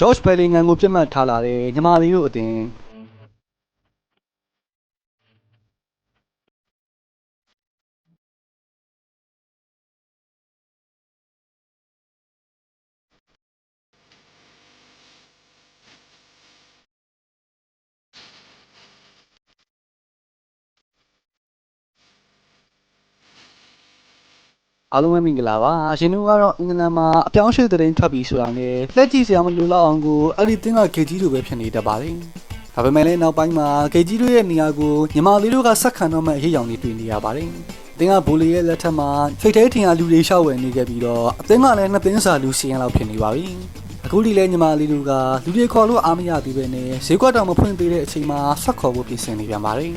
George Bellingham ကိုပြတ်မှတ်ထားလာတဲ့ညီမလေးတို့အတင် အားလုံးပဲမင်္ဂလာပါအရှင်တို့ကတော့အင်္ဂလန်မှာအပြောင်းအရွှေ့သတင်းထွက်ပြီးဆိုတာနဲ့လက်ကြည့်စရာမလိုတော့အောင်ကိုအဲ့ဒီတင်းကခေကြီးလိုပဲဖြစ်နေတတ်ပါတယ်ဒါပေမဲ့လည်းနောက်ပိုင်းမှာခေကြီးတို့ရဲ့နေရာကိုညီမလေးတို့ကဆက်ခံတော့မှအရေးအယောင်တွေတွေ့နေရပါတယ်အတင်းကဘိုလီရဲ့လက်ထက်မှာဖိတ်ထဲထင်ရလူတွေရှောက်ဝယ်နေခဲ့ပြီးတော့အတင်းကလည်းနှစ်တင်းစာလူစီရင်လောက်ဖြစ်နေပါပြီအခုဒီလဲညီမလေးတို့ကလူတွေခေါ်လို့အားမရသေးပဲနဲ့ဈေးကွက်တောင်မဖွင့်သေးတဲ့အချိန်မှာဆက်ခေါ်ဖို့ပြင်ဆင်နေပြန်ပါတယ်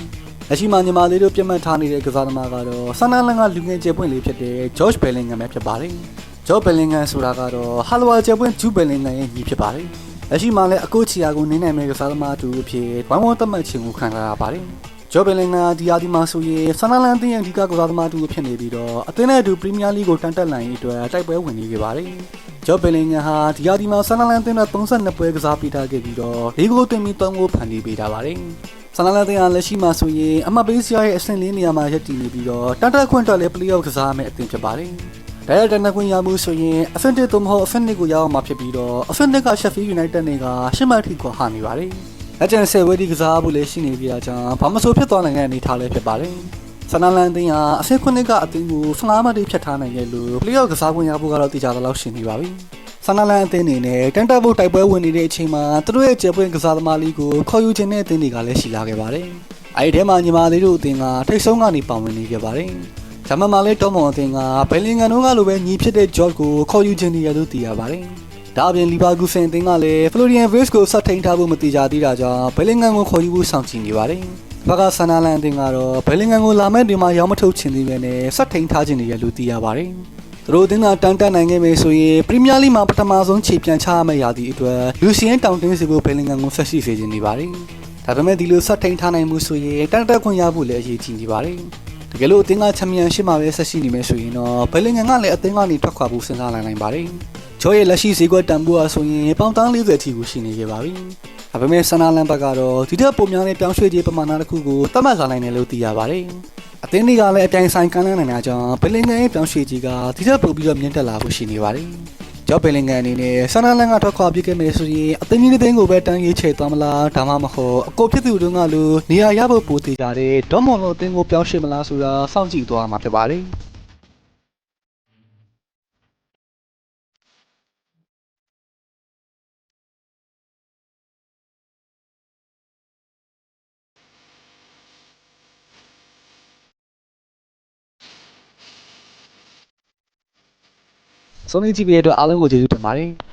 လက်ရှိမှာညီမလေးတို့ပြတ်မှတ်ထားနေတဲ့ကစားသမားကတော့ဆန်နလန်ကလူငယ်ကျယ်ပွင့်လေးဖြစ်တဲ့ George Bellingham ပဲဖြစ်ပါတယ်။ George Bellingham ဆိုတာကတော့ဟာလိုဝါကျယ်ပွင့် Jude Bellingham ရဲ့ညီဖြစ်ပါတယ်။လက်ရှိမှာလည်းအကိုချီယာကိုနင်းနိုင်မဲ့ကစားသမားတူအဖြစ်ဝမ်ဝန်းသတ်မှတ်ခြင်းကိုခံရပါတယ်။ George Bellingham ဒီယာဒီမှာဆိုရင်ဆန်နလန်အသင်းရဲ့အဓိကကစားသမားတူဖြစ်နေပြီးတော့အသင်းနဲ့အတူပရီးမီးယားလိကိုတန်တက်နိုင်ရေးအတွက်တိုက်ပွဲဝင်နေခဲ့ပါတယ်။ George Bellingham ဟာဒီယာဒီမှာဆန်နလန်အသင်းနဲ့32ပွဲကစားပေးထားခဲ့ပြီးတော့၄ဂိုးသွင်းပြီး3ဂိုးဖန်တီးပေးထားပါတယ်။ ဆန်လာလာတင်အားလက်ရှိမှာဆိုရင်အမှတ်ပေးစရာရဲ့အဆင့်လေးနေရာမှာရပ်တည်နေပြီးတော့တန်တက်ခွင့်အတွက်လည်း play-off ကစားရမယ့်အသင်းဖြစ်ပါတယ်။ဒါရတန်တက်ခွင့်ရမှုဆိုရင်အဆင့်1သို့မဟုတ်အဆင့်2ကိုရောက်အောင်မှာဖြစ်ပြီးတော့အဆင့်2က Sheffield United နဲ့ကရှစ်မှတ်ထိခွာဟနေပါတယ်။လက်ကျန်ဆယ်ဝဲဒီကစားဖို့လည်းရှိနေပြီအကြောင်းဘာမဆိုဖြစ်သွားနိုင်တဲ့အနေအထားလည်းဖြစ်ပါတယ်။ဆန်နလန်တင်ဟာအဆင့်9ကအသင်းကို15မှတ်တိဖြတ်ထားနိုင်ခဲ့လို့ play-off ကစားခွင့်ရဖို့ကတော့တိကျသလောက်ရှိနေပါပြီ။ ဆန်နလန်အသင်းအနေနဲ့တန်တက်ဖို့တိုက်ပွဲဝင်နေတဲ့အချိန်မှာသူတို့ရဲ့ကျေပွင့်ကစားသမားလေးကိုခေါ်ယူခြင်းတဲ့အသင်းတွေကလည်းရှိလာခဲ့ပါတယ်။အဲဒီထဲမှာညီမလေးတို့အသင်းကထိတ်ဆုံးကနေပါဝင်နေခဲ့ပါတယ်။ဂျမန်မာလေးတော်မော်အသင်းကဘယ်လင်ဂန်တို့ကလိုပဲညီဖြစ်တဲ့ George ကိုခေါ်ယူခြင်းနေရလို့သိရပါတယ်။ဒါအပြင်လီဗာဂူဆန်အသင်းကလည်း Florian Wirtz ကိုဆက်ထိန်ထားဖို့မတိကြသေးတာကြောင့်ဘယ်လင်ဂန်ကိုခေါ်ယူဖို့စောင့်ကြည့်နေပါတယ်။ဘကဆန်နာလန်အသင်းကတော့ဘယ်လင်ဂန်ကိုလာမဲ့ဒီမှာရောက်မထုတ်ချင်သေးပဲနဲ့ဆက်ထိန်ထားခြင်းနေရလို့သိရပါတယ်။ သူတို့အသင်းကတန်တက်နိုင်ခဲ့မယ်ဆိုရင်ပရီးမီးယားလိမှာပထမဆုံးခြေပြန်ချရမယ့်ရာသီအတွက်လူစီယန်တောင်တင်းစီကိုဘယ်လင်ဂန်ကိုဆက်ရှိစေခြင်းနေပါတယ်။ဒါပေမဲ့ဒီလိုဆက်ထိန်ထားနိုင်မှုဆိုရင်တန်တက်ခွင့်ရဖို့လည်းအရေးကြီးနေပါတယ်။တကယ်လို့အသင်းကချန်ပီယံရှစ်မှာပဲဆက်ရှိနေမယ်ဆိုရင်တော့ဘယ်လင်ဂန်ကလည်းအသင်းကနေထွက်ခွာဖို့စဉ်းစားနိုင်နိုင်ပါတယ်။ဂျော်ရဲ့လက်ရှိဈေးကွက်တန်ဖိုးအားဆိုရင်ပေါင်တန်း40အထိကိုရှိနေခဲ့ပါပြီ။ဒါပေမဲ့ဆန်နာလန်ဘက်ကတော့ဒီထက်ပိုများတဲ့ပြောင်းရွှေ့ခြင်းပမာဏတစ်ခုကိုသတ်မှတ်လာနိုင်တယ်လို့သိရပါတယ်။ အသင်းတွေကလည်းအပြိုင်ဆိုင်ကမ်းလှမ်းနိုင်တာကြောင့်ဘယ်လင်ဂန်ရဲ့ပြောင်းရွှေ့ခြင်းကဒီထက်ပိုပြီးတော့မြင့်တက်လာဖို့ရှိနေပါတယ်။ကျော်ဘယ်လင်ဂန်အနေနဲ့ဆန်နာလန်ကထွက်ခွာပြစ်ခဲ့မယ်ဆိုရင်အသင်းကြီးတဲ့တင်းကိုပဲတန်းရေးချေသွားမလားဒါမှမဟုတ်အကိုဖြစ်သူတို့ကလို့နေရာရဖို့ပိုသေးကြတဲ့ဒေါမွန်လိုအသင်းကိုပြောင်းရွှေ့မလားဆိုတာစောင့်ကြည့်သွားမှာဖြစ်ပါတယ်။ ဆုံးဖြတ်ကြည့်ပေးတဲ့အတွက်အားလုံးကိုကျေးဇူးတင်ပါတယ်။